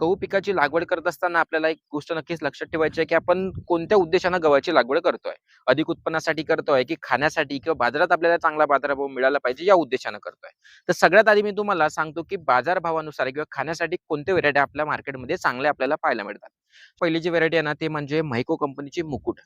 गहू पिकाची लागवड करत असताना आपल्याला एक गोष्ट नक्कीच लक्षात ठेवायची आहे की आपण कोणत्या उद्देशानं गव्हाची लागवड करतोय? अधिक उत्पन्नासाठी करतोय की खाण्यासाठी किंवा बाजारात आपल्याला चांगला बाजारभाव मिळाला पाहिजे या उद्देशानं करतोय? तर सगळ्यात आधी मी तुम्हाला सांगतो की बाजारभावानुसार किंवा खाण्यासाठी कोणत्या व्हेरायटी आपल्या मार्केटमध्ये चांगल्या आपल्याला पाहायला मिळतात? पहिली जी व्हेरायटी आहे ना ते म्हणजे मायको कंपनीची मुकुट.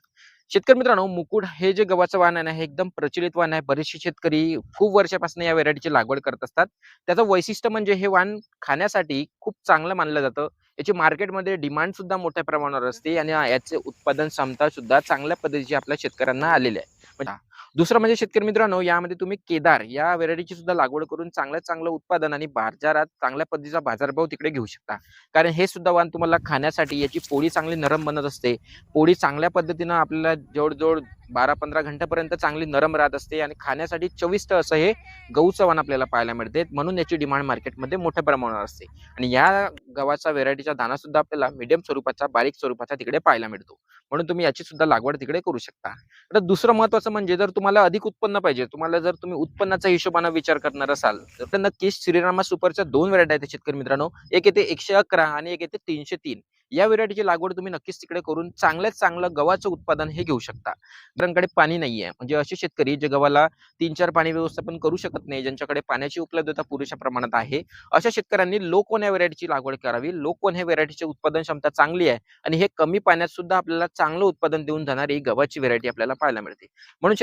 शेतकरी मित्रांनो मुकुट हे जे गव्हाचं वाण आहे हे एकदम प्रचलित वाण आहे. बरेचसे शेतकरी खूप वर्षापासून या व्हेरायटीची लागवड करत असतात. त्याचं वैशिष्ट्य म्हणजे हे वाण खाण्यासाठी खूप चांगलं मानलं जातं. याची मार्केटमध्ये डिमांड सुद्धा मोठ्या प्रमाणावर असते आणि याचे उत्पादन क्षमता सुद्धा चांगल्या पद्धतीची आपल्या शेतकऱ्यांना आलेली आहे. म्हणजे दुसरं म्हणजे शेतकरी मित्रांनो यामध्ये तुम्ही केदार या व्हेरायटीची सुद्धा लागवड करून चांगल्यात चांगलं उत्पादन आणि बाजारात चांगल्या पद्धतीचा बाजारभाव तिकडे घेऊ शकता. कारण हे सुद्धा वाण तुम्हाला खाण्यासाठी याची पोळी चांगली नरम बनत असते. पोळी चांगल्या पद्धतीनं आपल्याला जवळजवळ बारा पंधरा घंट्यापर्यंत चांगली नरम राहत असते आणि खाण्यासाठी चविष्ट असं हे गहूचं वाण आपल्याला पाहायला मिळते. म्हणून याची डिमांड मार्केटमध्ये मोठ्या प्रमाणावर असते. आणि या गव्हाचा व्हेरायटीचा दाना सुद्धा आपल्याला मिडियम स्वरूपाचा बारीक स्वरूपाचा तिकडे पाहायला मिळतो. म्हणून तुम्ही याची सुद्धा लागवड तिकडे करू शकता. आता दुसरं महत्वाचं म्हणजे जर तुम्हाला अधिक उत्पन्न पाहिजे तुम्हाला जर तुम्ही उत्पन्नाचा हिशोबाने विचार करणार असाल तर नक्कीच श्रीरामा सुपरच्या दोन व्हेरायटी आहेत शेतकरी मित्रांनो. एक येते एकशे अकरा आणि एक येते तीनशे तीन. या व्हेरायटीची लागवड तुम्ही नक्कीच तिकडे करून चांगल्यात चांगलं गव्हाचं उत्पादन हे घेऊ शकता. ज्यांकडे पाणी नाहीये. म्हणजे असे शेतकरी जे गव्हाला तीन चार पाणी व्यवस्थापन करू शकत नाही ज्यांच्याकडे पाण्याची उपलब्धता पुरेशा प्रमाणात आहे अशा शेतकऱ्यांनी लोकोन या व्हेरायटीची लागवड करावी. लोकोन हे व्हेरायटीची उत्पादन क्षमता चांगली आहे आणि हे कमी पाण्यात सुद्धा आपल्याला चांगलं उत्पादन देऊन जाणारी गव्हाची व्हेरायटी आपल्याला पाहायला मिळते. म्हणून